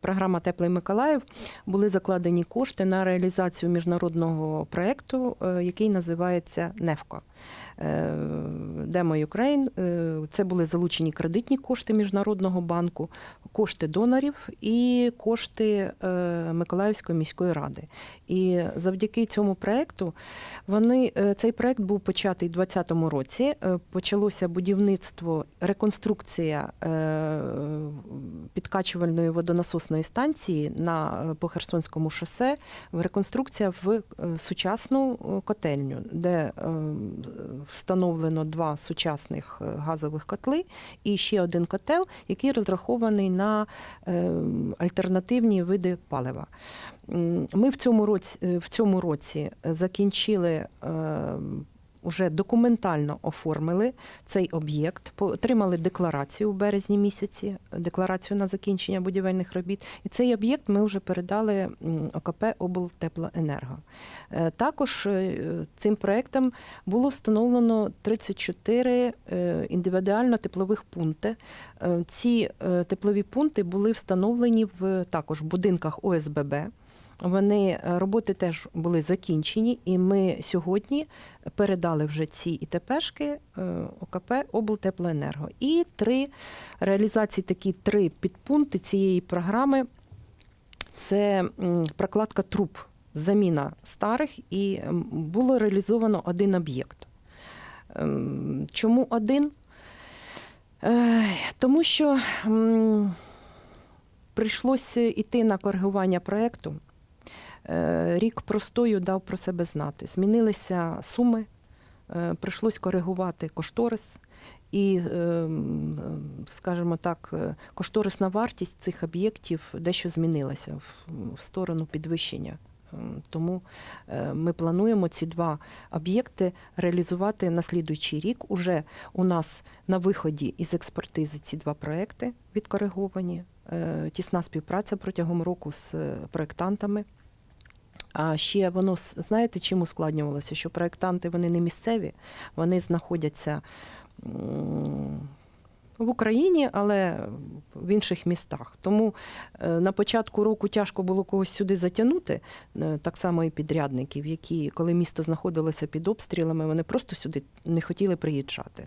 Програма Теплий Миколаїв були закладені кошти на реалізацію міжнародного проєкту, е, який називається НЕФКО. Демо. Е, Це були залучені кредитні кошти Міжнародного банку, кошти донорів і кошти е, Миколаївської міської ради. І завдяки цьому проєкту вони е, цей проєкт був початий у 2020 році. Почалося будівництво, реконструкція підкачувальної водонасосної станції на е, по Херсонському шосе. Реконструкція в е, сучасну е, котельню, де встановлено два сучасних газових котли і ще один котел, який розрахований на альтернативні види палива. Ми в цьому році, в цьому році закінчили. Е, Уже документально оформили цей об'єкт, отримали декларацію у березні місяці, декларацію на закінчення будівельних робіт. І цей об'єкт ми вже передали ОКП облтеплоенерго. Е, Також е, цим проектом було встановлено 34 е, індивідуально теплових пункти. Ці теплові пункти були встановлені в також в будинках ОСББ. Вони е, роботи теж були закінчені, і ми сьогодні передали вже ці ІТПшки е, ОКП облтеплоенерго. І три реалізації такі три підпункти цієї програми це прокладка труб, заміна старих, і було реалізовано один об'єкт. Ем, Чому один? Е, Тому що прийшлося йти на коригування проєкту. Е, Рік простою дав про себе знати. Змінилися суми, е, прийшлось коригувати кошторис. І, е, скажімо так, е, кошторисна вартість цих об'єктів дещо змінилася в, сторону підвищення. Ем, Тому ми плануємо ці два об'єкти реалізувати на слідуючий рік. Уже у нас на виході із експертизи ці два проекти відкориговані. Тісна співпраця протягом року з проектантами. А ще воно знаєте, чим ускладнювалося? Що проектанти вони не місцеві, вони знаходяться в Україні, але в інших містах. Тому е, на початку року тяжко було когось сюди затягнути, е, так само і підрядників, які, коли місто знаходилося під обстрілами, вони просто сюди не хотіли приїжджати.